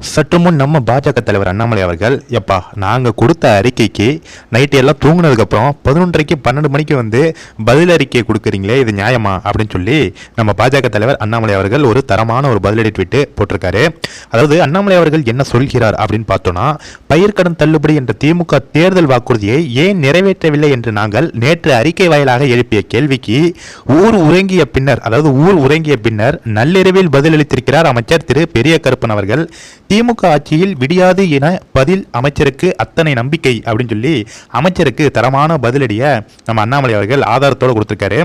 சற்று முன் நம்ம பாஜக தலைவர் அண்ணாமலை அவர்கள் எப்பா நாங்கள் கொடுத்த அறிக்கைக்கு நைட்டு எல்லாம் தூங்கினதுக்கப்புறம் பதினொன்றரைக்கு பன்னெண்டு மணிக்கு வந்து பதில் அறிக்கை கொடுக்குறீங்களே இது நியாயமா? அப்படின்னு சொல்லி நம்ம பாஜக தலைவர் அண்ணாமலை அவர்கள் ஒரு தரமான ஒரு பதிலடி ட்விட்டு போட்டிருக்காரு. அதாவது அண்ணாமலை அவர்கள் என்ன சொல்கிறார் அப்படின்னு பார்த்தோன்னா பயிர்க்கடன் தள்ளுபடி என்ற திமுக தேர்தல் வாக்குறுதியை ஏன் நிறைவேற்றவில்லை என்று நாங்கள் நேற்று அறிக்கை வாயிலாக எழுப்பிய கேள்விக்கு ஊர் உறங்கிய பின்னர் அதாவது ஊர் உறங்கிய பின்னர் நள்ளிரவில் பதிலளித்திருக்கிறார் அமைச்சர் திரு பெரிய கருப்பன் அவர்கள் திமுக ஆட்சியில் விடியாது என பதில் அமைச்சருக்கு அத்தனை நம்பிக்கை அப்படின்னு சொல்லி அமைச்சருக்கு தரமான பதிலடியை நம்ம அண்ணாமலை அவர்கள் ஆதாரத்தோடு கொடுத்துருக்காரு.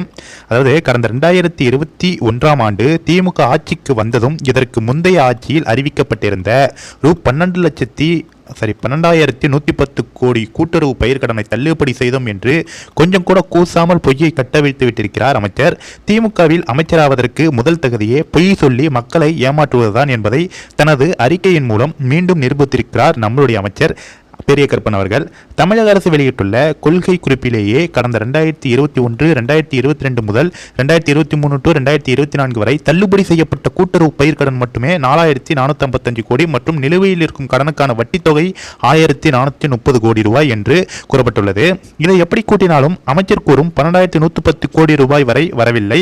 அதாவது கடந்த ரெண்டாயிரத்தி இருபத்தி ஒன்றாம் ஆண்டு திமுக ஆட்சிக்கு வந்ததும் இதற்கு முந்தைய ஆட்சியில் அறிவிக்கப்பட்டிருந்த ரூ பன்னெண்டு லட்சத்தி சரி பன்னெண்டாயிரத்தி நூற்றி பத்து கோடி கூட்டுறவு பயிர்க்கடனை தள்ளுபடி செய்தோம் என்று கொஞ்சம் கூட கூசாமல் பொய்யை கட்டவிழ்த்து விட்டிருக்கிறார் அமைச்சர். திமுகவில் அமைச்சராவதற்கு முதல் தகுதியே பொய் சொல்லி மக்களை ஏமாற்றுவதுதான் என்பதை தனது அறிக்கையின் மூலம் மீண்டும் நிரூபித்திருக்கிறார் நம்மளுடைய அமைச்சர். பெரிய கருப்பன் அவர்கள் தமிழக அரசு வெளியிட்டுள்ள கொள்கை குறிப்பிலேயே கடந்த ரெண்டாயிரத்தி இருபத்தி ஒன்று ரெண்டாயிரத்தி இருபத்தி ரெண்டு முதல் ரெண்டாயிரத்தி இருபத்தி மூணு டு ரெண்டாயிரத்தி இருபத்தி நான்கு வரை தள்ளுபடி செய்யப்பட்ட கூட்டுறவு பயிர்க்கடன் மட்டுமே நாலாயிரத்தி நானூற்றி ஐம்பத்தஞ்சு கோடி மற்றும் நிலுவையில் இருக்கும் கடனுக்கான வட்டித் தொகை ஆயிரத்தி நானூற்றி முப்பது கோடி ரூபாய் என்று கூறப்பட்டுள்ளது. இதை எப்படி கூட்டினாலும் அமைச்சர் கூறும் பன்னெண்டாயிரத்தி நூற்றி பத்து கோடி ரூபாய் வரை வரவில்லை.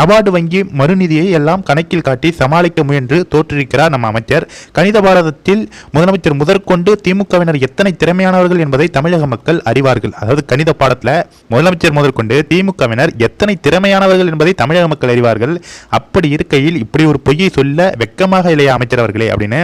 நபார்டு வங்கி மறுநிதியை எல்லாம் கணக்கில் காட்டி சமாளிக்க முயன்று தோற்றிருக்கிறார் நம்ம அமைச்சர். கணித பாரதத்தில் முதலமைச்சர் முதற்கொண்டு திமுகவினர் எத்தனை திறமையானவர்கள் என்பதை தமிழக மக்கள் அறிவார்கள். அதாவது கணித பாடத்தில் முதலமைச்சர் முதற்கொண்டு திமுகவினர் எத்தனை திறமையானவர்கள் என்பதை தமிழக மக்கள் அறிவார்கள். அப்படி இருக்கையில் இப்படி ஒரு பொய்யை சொல்ல வெக்கமாக இல்லையா அமைச்சர் அவர்களே அப்படின்னு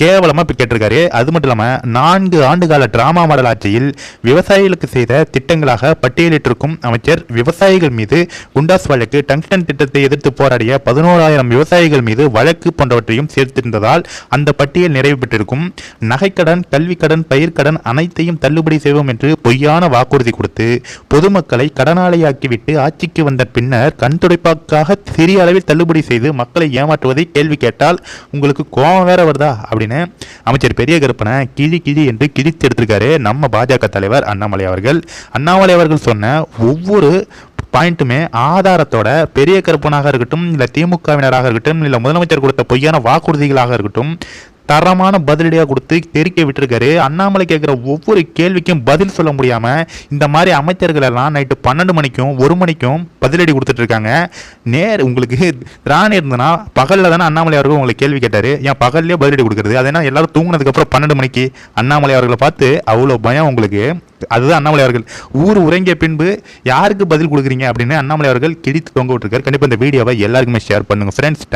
கேவலமாக இப்போ கேட்டிருக்காரு. அது மட்டும் இல்லாமல் நான்கு ஆண்டுகால டிராமா மாடல் ஆட்சியில் விவசாயிகளுக்கு செய்த திட்டங்களாக பட்டியலிட்டிருக்கும் அமைச்சர் விவசாயிகள் மீது குண்டாஸ் வழக்கு டங்ஸ்டன் திட்டத்தை எதிர்த்து போராடிய பதினோராயிரம் விவசாயிகள் மீது வழக்கு போன்றவற்றையும் சேர்த்திருந்ததால் அந்த பட்டியல் நிறைவு பெற்றிருக்கும். நகைக்கடன் கல்விக்கடன் பயிர்க்கடன் அனைத்தையும் தள்ளுபடி செய்வோம் என்று பொய்யான வாக்குறுதி கொடுத்து பொதுமக்களை கடனாளியாக்கிவிட்டு ஆட்சிக்கு வந்த பின்னர் கண் துடைப்பாக்காக சிறிய அளவில் தள்ளுபடி செய்து மக்களை ஏமாற்றுவதை கேள்வி கேட்டால் உங்களுக்கு கோபம் வேற வருதா? அப்படின்னு அமைச்சர் பெரிய கருப்பனை கிழி கிழி என்று கிழித்து எடுத்திருக்காரு நம்ம பாஜக தலைவர் அண்ணாமலை அவர்கள். அண்ணாமலை அவர்கள் சொன்ன ஒவ்வொரு பாயிண்ட்டுமே ஆதாரத்தோட பெரிய கருப்பனாக இருக்கட்டும் இல்லை திமுகவினராக இருக்கட்டும் இல்லை முதலமைச்சர் கொடுத்த பொய்யான வாக்குறுதிகளாக இருக்கட்டும் தரமான பதிலடியாக கொடுத்து தெரிக்க விட்டுருக்காரு. அண்ணாமலை கேட்குற ஒவ்வொரு கேள்விக்கும் பதில் சொல்ல முடியாமல் இந்த மாதிரி அமைச்சர்கள் எல்லாம் நைட்டு பன்னெண்டு மணிக்கும் ஒரு மணிக்கும் பதிலடி கொடுத்துட்டு இருக்காங்க. நேர் உங்களுக்கு திராணி இருந்ததுன்னா பகலில் தானே அண்ணாமலை அவர்கள் உங்களை கேள்வி கேட்டார். ஏன் பகல்லே பதிலடி கொடுக்குறது? அது என்ன எல்லாரும் தூங்கினதுக்கப்புறம் பன்னெண்டு மணிக்கு அண்ணாமலை அவர்களை பார்த்து அவ்வளோ பயம் உங்களுக்கு. அதுதான் அண்ணாமலை அவர்கள். ஊர் உறங்கிய பின்பு யாருக்கு பதில் கொடுக்குறீங்க அப்படின்னு அண்ணாமலை அவர்கள் கிழித்து தொங்க விட்டுருக்காரு. கண்டிப்பாக இந்த வீடியோவை எல்லாருக்குமே ஷேர் பண்ணுங்கள் ஃப்ரெண்ட்ஸ்